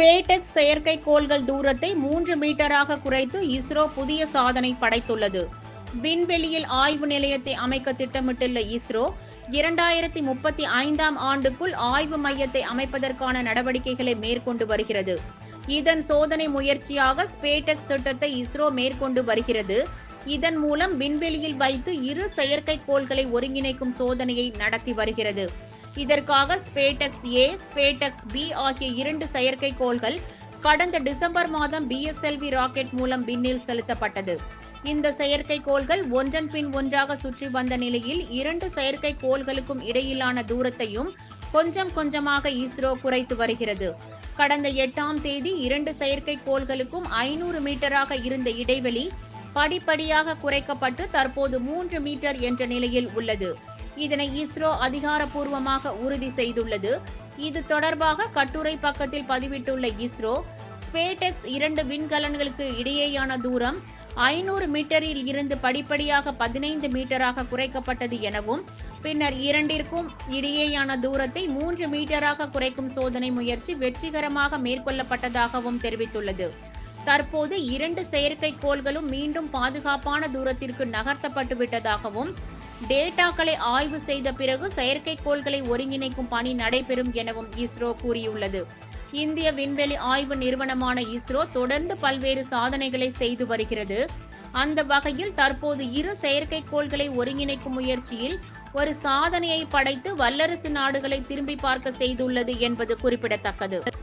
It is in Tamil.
ஸ்பேடெக்ஸ் செயற்கைக்கோள்கள் தூரத்தை மூன்று மீட்டராக குறைத்து இஸ்ரோ புதிய சாதனை படைத்துள்ளது. விண்வெளியில் ஆய்வு நிலையத்தை அமைக்க திட்டமிட்டுள்ள இஸ்ரோ இரண்டாயிரத்தி முப்பத்தி ஐந்தாம் ஆண்டுக்குள் ஆய்வு மையத்தை அமைப்பதற்கான நடவடிக்கைகளை மேற்கொண்டு வருகிறது. இதன் சோதனை முயற்சியாக ஸ்பேடெக்ஸ் திட்டத்தை இஸ்ரோ மேற்கொண்டு வருகிறது. இதன் மூலம் விண்வெளியில் வைத்து இரு செயற்கைக்கோள்களை ஒருங்கிணைக்கும் சோதனையை நடத்தி வருகிறது. இதற்காக ஸ்பேடெக்ஸ் ஏ ஸ்பேடெக்ஸ் பி ஆகிய இரண்டு செயற்கைக்கோள்கள் கடந்த டிசம்பர் மாதம் பிஎஸ்எல்வி ராக்கெட் மூலம் விண்ணில் செலுத்தப்பட்டது. இந்த செயற்கைக்கோள்கள் ஒன்றன் பின் ஒன்றாக சுற்றி வந்த நிலையில் இரண்டு செயற்கைக்கோள்களுக்கும் இடையிலான தூரத்தையும் கொஞ்சம் கொஞ்சமாக இஸ்ரோ குறைத்து வருகிறது. கடந்த எட்டாம் தேதி இரண்டு செயற்கைக்கோள்களுக்கும் ஐநூறு மீட்டராக இருந்த இடைவெளி படிப்படியாக குறைக்கப்பட்டு தற்போது மூன்று மீட்டர் என்ற நிலையில் உள்ளது. இதனை இஸ்ரோ அதிகாரப்பூர்வமாக உறுதி செய்துள்ளது. இது தொடர்பாக கட்டுரை பக்கத்தில் பதிவிட்டுள்ள இஸ்ரோ ஸ்பேடெக்ஸ் இரண்டு விண்கலன்களுக்கு இடையேயான தூரம் ஐநூறு மீட்டரில் இருந்து படிப்படியாக பதினைந்து மீட்டராக குறைக்கப்பட்டது எனவும் பின்னர் இரண்டிற்கும் இடையேயான தூரத்தை மூன்று மீட்டராக குறைக்கும் சோதனை முயற்சி வெற்றிகரமாக மேற்கொள்ளப்பட்டதாகவும் தெரிவித்துள்ளது. தற்போது இரண்டு செயற்கைக்கோள்களும் மீண்டும் பாதுகாப்பான தூரத்திற்கு நகர்த்தப்பட்டு விட்டதாகவும் டேட்டாக்களை ஆய்வு செய்த பிறகு செயற்கைக்கோள்களை ஒருங்கிணைக்கும் பணி நடைபெறும் எனவும் இஸ்ரோ கூறியுள்ளது. இந்திய விண்வெளி ஆய்வு நிறுவனமான இஸ்ரோ தொடர்ந்து பல்வேறு சாதனைகளை செய்து வருகிறது. அந்த வகையில் தற்போது இரு செயற்கைக்கோள்களை ஒருங்கிணைக்கும் முயற்சியில் ஒரு சாதனையை படைத்து வல்லரசு நாடுகளை திரும்பி பார்க்க செய்துள்ளது என்பது குறிப்பிடத்தக்கது.